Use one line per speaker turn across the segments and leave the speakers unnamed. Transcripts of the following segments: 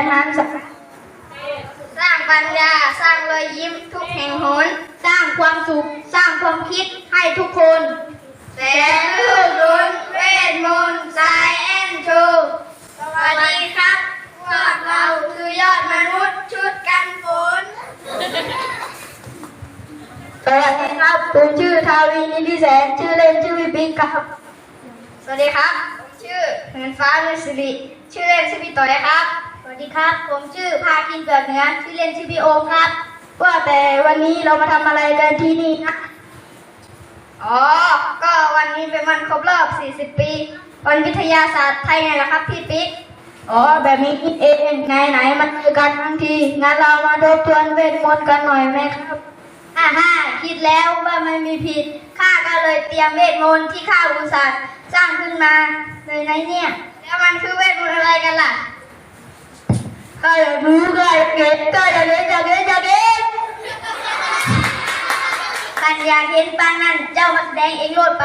นล้านสัตว์
สร้างปัญญา สร้างรอยยิ้มทุกแห่งหน
สร้างความสุข สร้างความคิดให้ทุกคน
แสนลื่นล้นเวทมนต์สายแอนโชสวัสดีครับพวกเราคือยอดมนุษย์ชุดกันฝน
สวัสดีครับผมชื่อทาวีนิติแสนชื่อเล่นชื่อวิปิกครับ
สวัสดีครับผมชื่อเหินฟ้าเมือสิริชื่อเล่นชื่อพี่ต่อยครับ
วัสดีครับ ผมชื่อพาคินเกิดเหนือชื่อเล่นชื่อพี่โอมครับ ว่าแต่วันนี้เรามาทำอะไรกันที่นี่นะ
อ๋อ ก็วันนี้เป็นวันครบรอบ 40 ปี วันวิทยาศาสตร์ไทยไงล่ะครับพี่ปิ๊ก
อ๋อ แบบนี้เองไหนไหนมันคือกันทั้งทีงั้นเรามาทบทวนเวทมนต์กันหน่อยไหมครับ
อ่าฮ่าคิดแล้วว่ามันมีผิด ข้าก็เลยเตรียมเวทมนต์ที่ข้าอุตส่าห์สร้างขึ้นมาเลยนะเนี่ย แล้วมันคือเวทมนต์อะไรกันล่ะ
ก็อยากรู้ก็อยากเห็นก็อยาเห็นอยากเห็นอยากเห็น
ปัญญาเห็นปางนั้นเจ้ามาแสดงเองโลดไป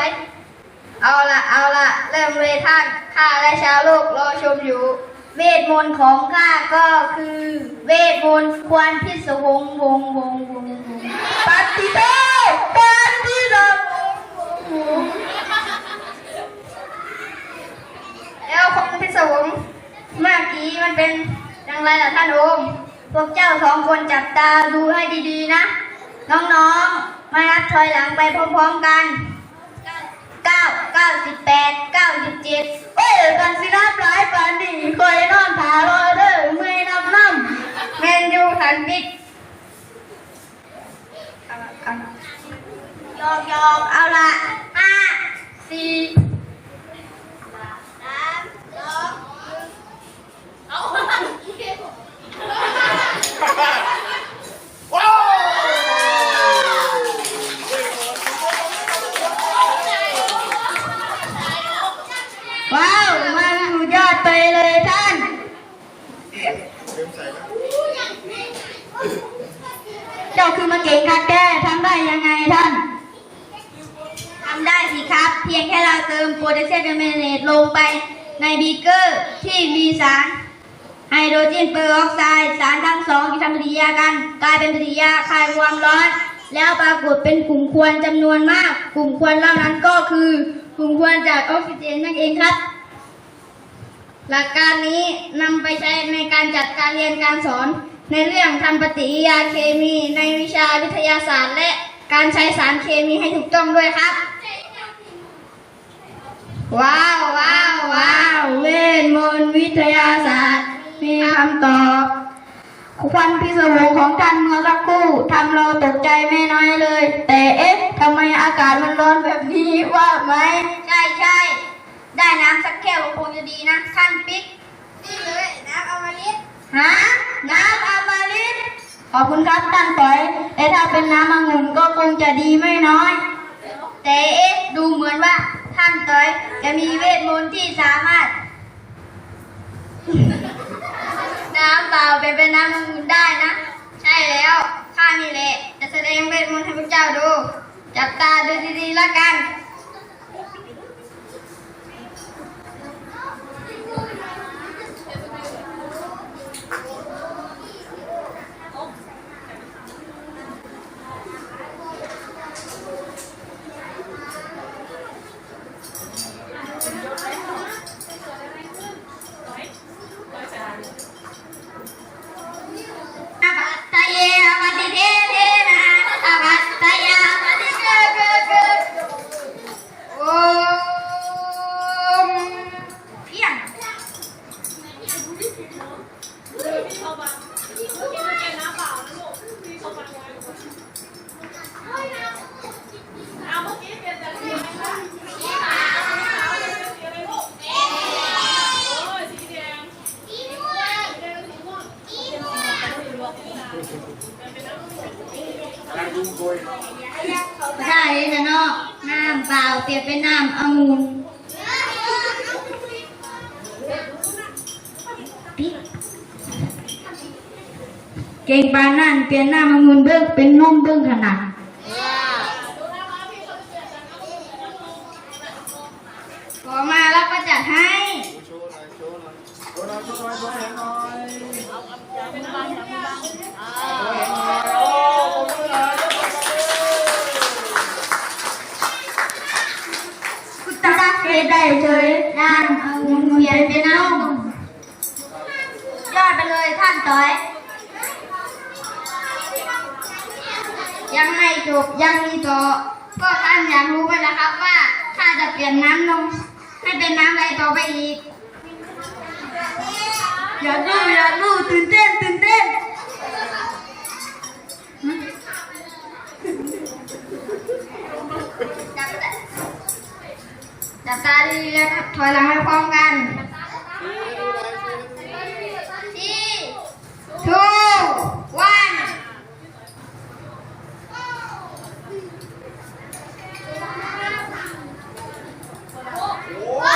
เอาละเอาละเริ่มเลยท่านข้าและชาวโลกรอชมอยู่ เวทมนต์ของข้าก็คือ เวทมนต์ควรพิศวงวงวงวงวง
ปฏิโตปฏิโต
แล้วคนพิศวงเมื่อกี้มันเป็น อย่างไรล่ะท่านโอมพวกเจ้าสองคนจับตาดูให้ดีๆนะ น้องๆ มานับถอยหลังไปพร้อมๆกัน9 98 97
เอ้ยกันสินับหลายปานนี่เคยนอนถารอเด้อเมื่อยนับน้
แมนยูทันบิ๊กยอกยอกเอาละห้าสี่ามสองำ
ว้าว มันสุดยอดไปเลยท่านเจ้าคือมาเก่งคักแก้ทำได้ยังไงท่าน
ทำได้สิครับ เพียงแค่เราเติมโพแทสเซียมเปอร์แมงเนตลงไปในบีเกอร์ที่มีสาร ไฮโดรเจนเปอร์ออกไซด์สารทั้งสองที่ทำปฏิกิริยากัน กลายเป็นปฏิกิริยาคลายความร้อน แล้วปรากฏเป็นกลุ่มควันจำนวนมาก กลุ่มควันเหล่านั้นก็คือกลุ่มควันจากออกซิเจนนั่นเองครับ หลักการนี้นำไปใช้ในการจัดการเรียนการสอน ในเรื่องทำปฏิกิริยาเคมี ในวิชาวิทยาศาสตร์ และการใช้สารเคมีให้ถูกต้องด้วยครับ ว้าวว้าวว้าว
เวทมนต์วิทยาศาสตร์ำตอบควันพิศวงของท่านเมื่อสักครู่ทำเราตกใจไม่น้อยเลย แต่เอ๊ะทำไมอากาศมันร้อนแบบนี้ว่าไหม
ใช่ใช่ได้น้ำสักแก้วก็คงจะดีนะท่านปิ๊กนี่เลยน้ำอมฤต
ฮะน้ำอมฤตขอบคุณครับท่านปอยแต่ถ้าเป็นน้ำองุ่นก็คงจะดีไม่น้อย
แต่เอ๊ะดูเหมือนว่าท่านต้อยจะมีเวทมนต์ที่สามารถ น้ำเปล่าเป็นเป็นน้ำองุ่นได้นะ ใช่แล้วข้านี่แหละจะแสดงเวทมนต์ให้พระเจ้าดู จับตาดูดีๆแล้วกัน
ใช่นะเนาะน้ำเปล่าเปลี่ยนเป็นน้ำองุ่นเก่งปานนั่นเปลี่ยนน้ำองุ่นเบิ้งเป็นนมเบิ้งขนาด
ขอมาแล้วก็จัดให้
โชว์หน่อยโชว์หน่อยโชว์หน่อยโชว์หน่อย
ได้เฉยนานเอาเงินเปลี่ยนเป็นน้ำยอดไปเลยท่านต่อย ยังไม่จบยังมีต่อก็ท่านอยากรู้ไหมล่ะครับว่าถ้าจะเปลี่ยนน้ำนมให้เป็นน้ำอะไรต่อไปอีก อยากรู้อยากรู้ตื่นเต้นตื่นเต้นจับตา จับตาดีๆนะครับถอยหลังไปพร้อมกันที่ทูวัน
โอ้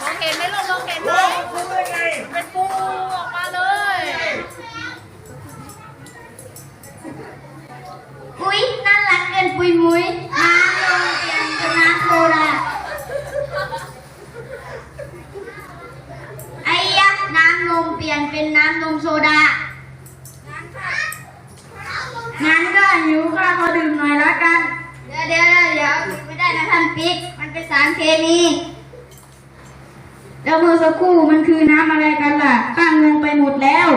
มองเห็นไหมลูกมองเห็นไหม
โหคุณได้ไง
เป็นปูออกมาเลย
อุ๊ยน่ารักเกินปุย มุ้ยน้ำลงเปลี่ยนเป็นน้ำโซดาไอ้ยักษ์น้ำนมเปลี่ยนเป็นน้ำนมโซดา งั้นก็หิวข้าวขอดื่มหน่อยละกัน เดี๋ยวเดี๋ยวเดี๋ยวดื่มไม่ได้นะท่านปิ๊ก มันเป็นสารเคมีแล้วเมื่อสักครู่มันคือน้ำอะไรกันล่ะข้างงงไปหมดแล้ว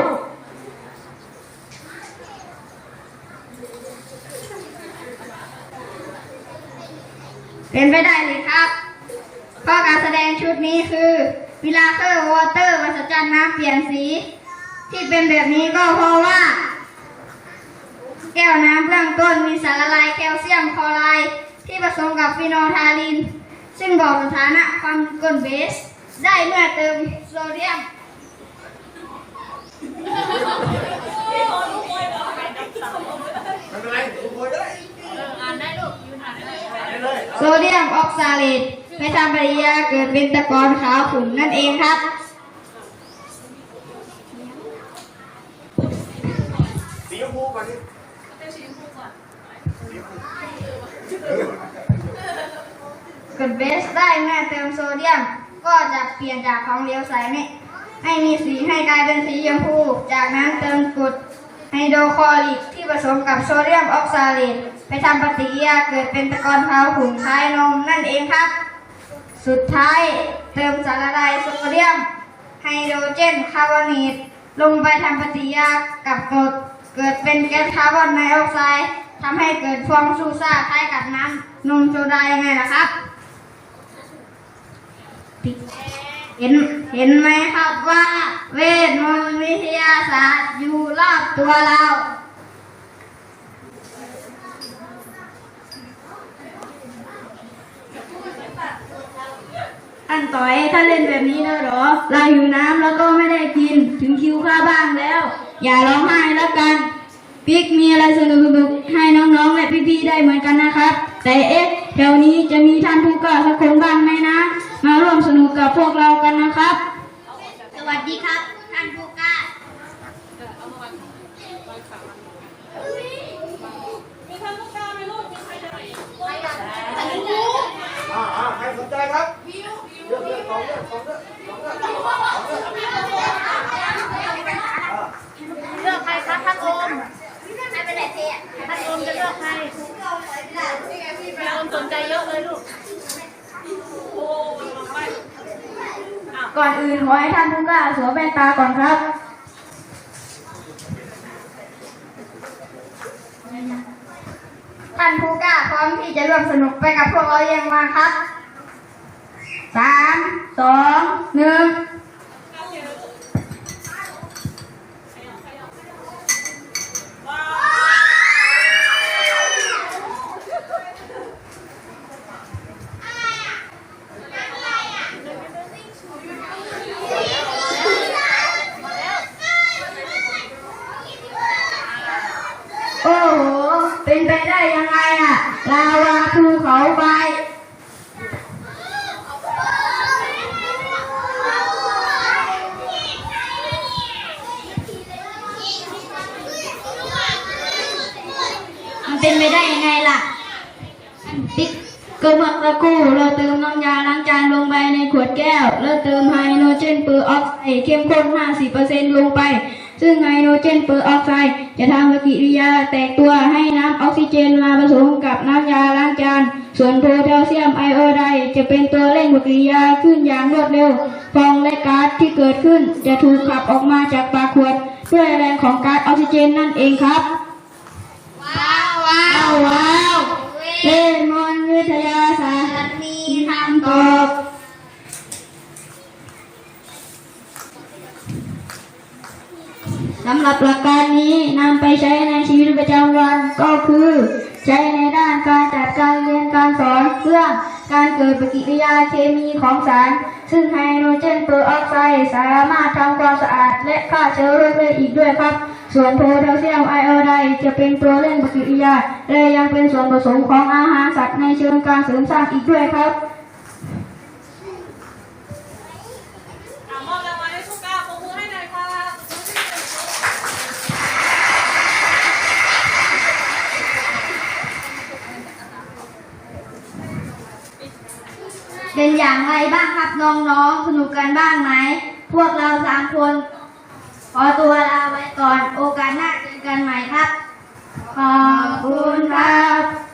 เป็นไปได้เลยครับเพราะการแสดงชุดนี้คือวิลาเ e อร์วอเตอร์วัศจรรย์น้ำเปลี่ยนสี ที่เป็นแบบนี้ก็เพราะว่า แก้วน้ำเบื้องต้นมีสารละลายแคลเซียมคลอไรด์ที่ผสมกับฟีนอลทาลิน ซึ่งบอกสถานะความก้นเบส ได้เมื่อเติมโซเดียม
ไม่เป็นไร
เลย
โซเดียมออกซาเลตไปทำปฏิกิริยาเกิดเป็นตะกอนขาวขุ่นนั่นเองครับ
สีชมพูก่อนดิ
เกิดเบสได้เมื่อเติมโซเดียม ก็จะเปลี่ยนจากของเหลวใสไม่ให้มีสีให้กลายเป็นสีชมพู จากนั้นเติมกรดไฮโดรคลอริกที่ผสมกับโซเดียมออกซาเลต ไปทำปฏิกิริยาเกิดเป็นตะกอนขาวขุ่นคล้ายนมนั่นเองครับ สุดท้ายเติมสารละลายโซเดียม ไฮโดรเจนคาร์บอเนตลงไปทำปฏิกิริยากับกรดเกิดเป็นแก๊สคาร์บอนไดออกไซด์ทำให้เกิดฟองซูซ่าคล้ายกับน้ำนมโซดายังไงล่ะครับเห็นเห็นไหมครับว่า เวทมนต์วิทยาศาสตร์อยู่รอบตัวเรา ท่านต่อยถ้าเล่นแบบนี้แล้วเหรอ เราอยู่น้ำแล้วก็ไม่ได้กิน ถึงคิวข้าบ้างแล้ว อย่าร้องไห้แล้วกัน ปิกมีอะไรสนุกๆให้น้องๆ และพี่ๆ ได้เหมือนกันนะครับ แต่เอ๊ะแถวนี้จะมีท่านผู้กล้าสักคนบ้างไหมนะ มาร่วมสนุกกับพวกเรากันนะครับ สวัสดีครับ ท่านผู้กล้า
อ่าอ่าใครสนใจครับเลือกเลือกสองเลือกสองเลือกสอง เลือกสองเลือกอ่า
เลือกใครคะท่านโอม
ไม่เป็นไรเจ๊
ท่านโอมจะเลือกใครพี่โอมสนใจเยอะเลยลูก
ก่อนอื่นขอให้ท่านผู้กล้าสวมแว่นตาก่อนครับ ท่านผู้กล้าพร้อมที่จะร่วมสนุกไปกับพวกเราเยังมาครับสามสองหนึ่ง โอ้โห เป็นไปได้ยังไงอะลาวาภูเขาไฟ มัน เป็นไปได้ยังไงล่ะติ๊ก
ก็เมื่อสักครู่เราเติมน้ำยาล้างจานลงไปในขวดแก้ว แล้วเติมไฮโดรเจนเปอร์ออกไซด์เข้มข้น 50%ลงไป ซึ่งไฮโดรเจนเปอร์ออกไซด์จะทำปฏิกิริยาแตกตัวให้น้ำออกซิเจนมาผสมกับน้ำยาล้างจาน ส่วนโพแทสเซียมไอโอไดจะเป็นตัวเร่งปฏิกิริยาขึ้นอย่างรวดเร็ว ฟองและก๊าซที่เกิดขึ้น จะถูกขับออกมาจากปากขวด ด้วยแรงของก๊าซออกซิเจนนั่นเองครับ
ว้าว้า
วว้าวเล่นมนต์วิทยาศาสตร์
มี
มี
ค
คำตอบสำหรับหลักการนี้นำไปใช้ในชีวิตประจำวันก็คือ ใช้ในด้านการจัดการเรียนการสอนเรื่องการเกิดปฏิกิริยาเคมีของสาร ซึ่งไฮโดรเจนเปอร์ออกไซด์สามารถทำความสะอาดและฆ่าเชื้อโรคได้อีกด้วยครับ ส่วนโพแทสเซียมไอโอไดด์จะเป็นตัวเร่งปฏิกิริยา และยังเป็นส่วนผสมของอาหารสัตว์ในเชิงการเสริมสร้างอีกด้วยครับ
เป็นอย่างไรบ้างครับน้องๆสนุกกันบ้างไหม พวกเราสามคน ขอตัวลาไว้ก่อน โอกาสหน้าเจอกันใหม่ครับ
ขอบคุณครับ